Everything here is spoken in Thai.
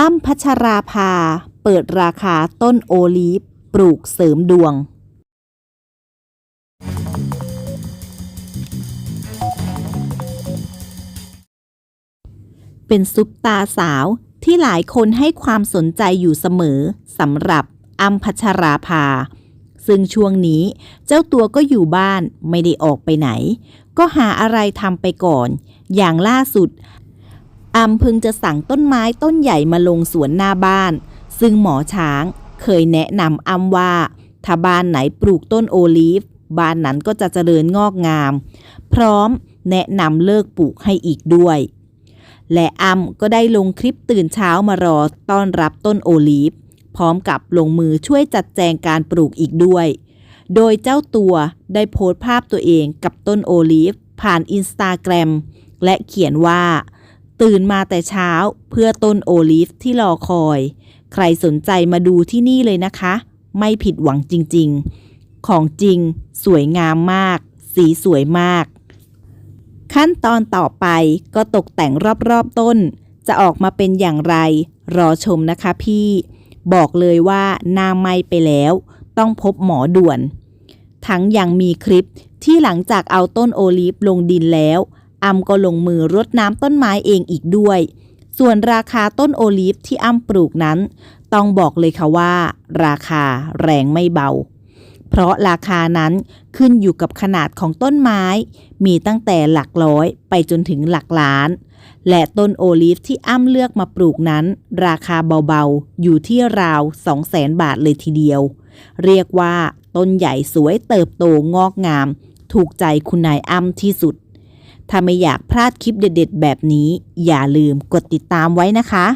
อ้ำพัชราภา เปิดราคาต้นโอลีฟปลูกเสริมดวง เป็นซุปตาสาวที่หลายคนให้ความสนใจอยู่เสมอสำหรับอ้ำพัชราภา ซึ่งช่วงนี้เจ้าตัวก็อยู่บ้านไม่ได้ออกไปไหน ก็หาอะไรทำไปก่อน อย่างล่าสุด อัมพึงจะสั่งต้นไม้ต้นใหญ่มาลงสวนหน้าบ้าน ซึ่งหมอช้างเคยแนะนำอัมว่า ถ้าบ้านไหนปลูกต้นโอลีฟ บ้านนั้นก็จะเจริญงอกงาม พร้อมแนะนำเลิกปลูกให้อีกด้วย และอัมก็ได้ลงคลิปตื่นเช้ามารอต้อนรับต้นโอลีฟ พร้อมกับลงมือช่วยจัดแจงการปลูกอีกด้วย โดยเจ้าตัวได้โพสต์ภาพตัวเองกับต้นโอลีฟ ผ่านอินสตาแกรมและเขียนว่า ตื่นมาแต่เช้าเพื่อต้นโอลีฟที่รอคอย ใครสนใจมาดูที่นี่เลยนะคะ ไม่ผิดหวังจริงๆ ของจริง สวยงามมาก สีสวยมาก ขั้นตอนต่อไปก็ตกแต่งรอบๆต้น จะออกมาเป็นอย่างไร รอชมนะคะพี่ บอกเลยว่าหน้าไหมไปแล้ว ต้องพบหมอด่วน ทั้งยังมีคลิปที่หลังจากเอาต้นโอลีฟลงดินแล้ว อัมก็ลงมือรดน้ำต้นไม้เองอีกด้วย ส่วนราคาต้นโอลีฟที่อ้ำปลูกนั้น ต้องบอกเลยค่ะว่า ราคาแรงไม่เบา เพราะราคานั้นขึ้นอยู่กับขนาดของต้นไม้ มีตั้งแต่หลักร้อยไปจนถึงหลักล้าน และต้นโอลีฟที่อ้ำเลือกมาปลูกนั้น ราคาเบาๆ อยู่ที่ราว 200,000 บาทเลยทีเดียว เรียกว่าต้นใหญ่สวยเติบโตงอกงาม ถูกใจคุณนายอ้ำที่สุด ถ้าไม่อยากพลาดคลิปเด็ด ๆ แบบนี้ อย่าลืมกดติดตามไว้นะคะ